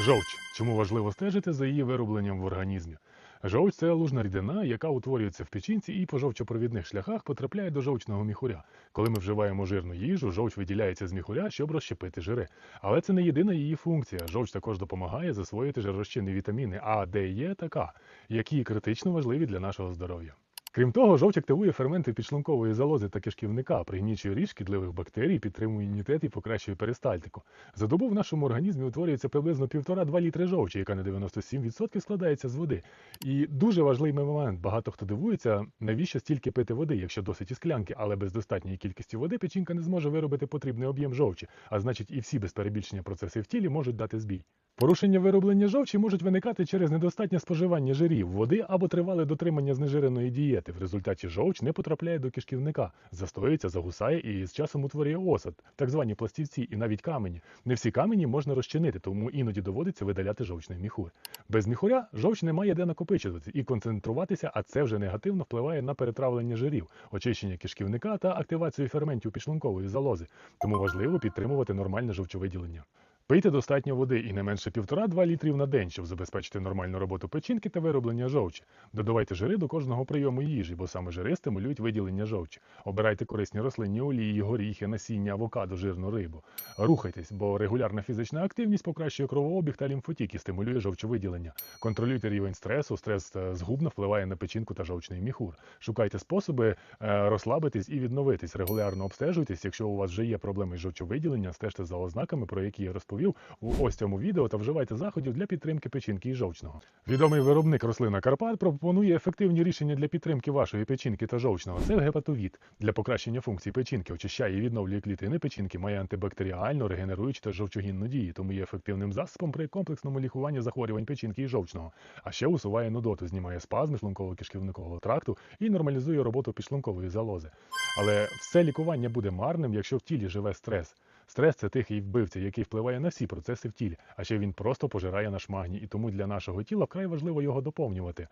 Жовч. Чому важливо стежити за її виробленням в організмі? Жовч це лужна рідина, яка утворюється в печінці і по жовчопровідних шляхах потрапляє до жовчного міхуря. Коли ми вживаємо жирну їжу, жовч виділяється з міхуря, щоб розщепити жири. Але це не єдина її функція. Жовч також допомагає засвоїти жиророзчинні вітаміни А, Д, Е та К, які критично важливі для нашого здоров'я. Крім того, жовч активує ферменти підшлункової залози та кишківника, пригнічує ріж шкідливих бактерій, підтримує імунітет і покращує перистальтику. За добу в нашому організмі утворюється приблизно 1,5-2 літри жовчі, яка на 97% складається з води. І дуже важливий момент. Багато хто дивується, навіщо стільки пити води, якщо досить і склянки, але без достатньої кількості води печінка не зможе виробити потрібний об'єм жовчі, а значить і всі без перебільшення процеси в тілі можуть дати збій. Порушення вироблення жовчі можуть виникати через недостатнє споживання жирів, води або тривале дотримання знежиреної дієти. В результаті жовч не потрапляє до кишківника, застоюється, загусає і з часом утворює осад, так звані пластівці і навіть камені. Не всі камені можна розчинити, тому іноді доводиться видаляти жовчний міхур. Без міхуря жовч не має де накопичуватися і концентруватися, а це вже негативно впливає на перетравлення жирів, очищення кишківника та активацію ферментів підшлункової залози. Тому важливо підтримувати нормальне жовчовиділення. Пийте достатньо води і не менше 1,5-2 літрів на день, щоб забезпечити нормальну роботу печінки та вироблення жовчі. Додавайте жири до кожного прийому їжі, бо саме жири стимулюють виділення жовчі. Обирайте корисні рослинні олії, горіхи, насіння, авокадо, жирну рибу. Рухайтесь, бо регулярна фізична активність покращує кровообіг та лімфотік і стимулює жовчовиділення. Контролюйте рівень стресу. Стрес е, згубно впливає на печінку та жовчний міхур. Шукайте способи е, розслабитись і відновитись. Регулярно обстежуйтесь. Якщо у вас вже є проблеми з жовчовиділення, стежте за ознаками, про які я розповів у ось цьому відео та вживайте заходів для підтримки печінки і жовчного. Відомий виробник рослина Карпат пропонує ефективні рішення для підтримки вашої печінки та жовчного. Це гепатовід для покращення функцій печінки, очищає і відновлює клітини печінки, має антибактеріальну, регенеруючу та жовчогінну дію, тому є ефективним засобом при комплексному лікуванні захворювань печінки і жовчного. А ще усуває нудоту, знімає спазми шлунково-кишківникового тракту і нормалізує роботу підшлункової залози. Але все лікування буде марним, якщо в тілі живе стрес. Стрес це тихий вбивця, який впливає на всі процеси в тілі, а ще він просто пожирає наш магній, і тому для нашого тіла вкрай важливо його доповнювати.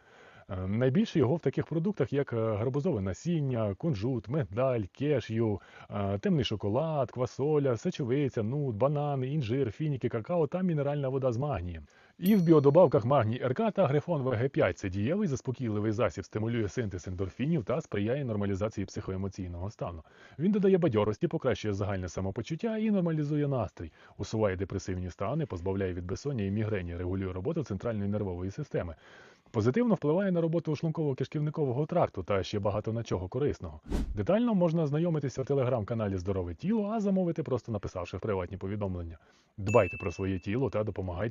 Е, Найбільше його в таких продуктах, як е, гарбузове насіння, кунжут, мигдаль, кешю, е, темний шоколад, квасоля, сечовиця, нут, банани, інжир, фініки, какао та мінеральна вода з магнієм. І в біодобавках магній РК та грифон ВГ5 це дієвий заспокійливий засіб, стимулює синтез ендорфінів та сприяє нормалізації психоемоційного стану. Він додає бадьорості, покращує загальне самопочуття і нормалізує настрій, усуває депресивні стани, позбавляє від безсоння і мігрені, регулює роботу центральної нервової системи. Позитивно впливає на роботу шлунково-кишківникового тракту та ще багато на чого корисного. Детально можна знайомитися в телеграм-каналі Здорове тіло, а замовити просто написавши в приватні повідомлення. Дбайте про своє тіло та допомагайте